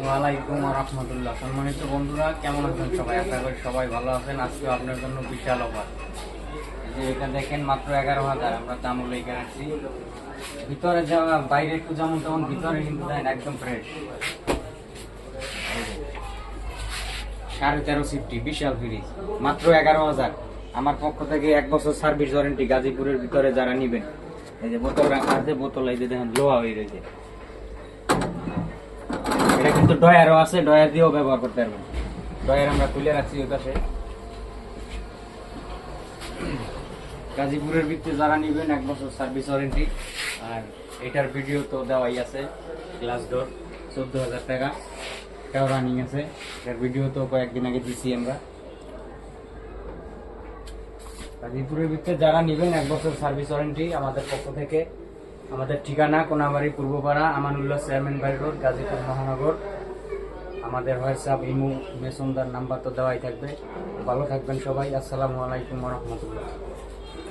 ওয়ালাইকুম রহমতুল্লাহ। সম্মানিত বন্ধুরা, কেমন আছেন সবাই? আশা করি সবাই ভালো আছেন। আজকে আপনার জন্য বিশাল অফার। যে এটা দেখেন মাত্র এগারো হাজার, আমরা দাম লেগে রাখছি। ভিতরে যাওয়া বাইরে একটু যেমন তেমন ভিতরে কিন্তু দেন একদম ফ্রেশ সাড়ে তেরো সিফটি, বিশাল ফ্রিজ মাত্র এগারো হাজার। আমার পক্ষ থেকে এক বছর সার্ভিস ওয়ারেন্টি গাজীপুরের ভিতরে যারা নিবেন। এই যে বোতল রাখা আছে বোতল, এই যে দেখেন লোহা হয়ে রয়েছে। এটা কিন্তু ডয়ারও আছে ডয়ার দিয়েও ব্যবহার করতে পারবেন। ডয়ার আমরা তুলে রাখছি ওই পাশে। গাজীপুরের ভিত্তিতে যারা নিবেন, এক বছর সার্ভিস ওয়ারেন্টি। আর এটার ভিডিও তো দেওয়াই আছে, গ্লাস ডোর, চোদ্দ হাজার টাকা। এটাও রানিং আছে। এটার ভিডিও তো কয়েকদিন আগে দিছি আমরা। গাজীপুরের ভিত্তিতে যারা নিবেন, এক বছর সার্ভিস ওয়ারেন্টি আমাদের পক্ষ থেকে। আমাদের ঠিকানা কোনাবাড়ি পূর্বপাড়া আমানুল্লাহ চেয়ারম্যান বাড়ি রোড, গাজীপুর মহানগর। আমাদের হোয়াটসঅ্যাপ, ইমু মেসুমদার নাম্বার তো দেওয়াই থাকবে। ভালো থাকবেন সবাই। আসসালামু আলাইকুম রহমতুল্লাহ।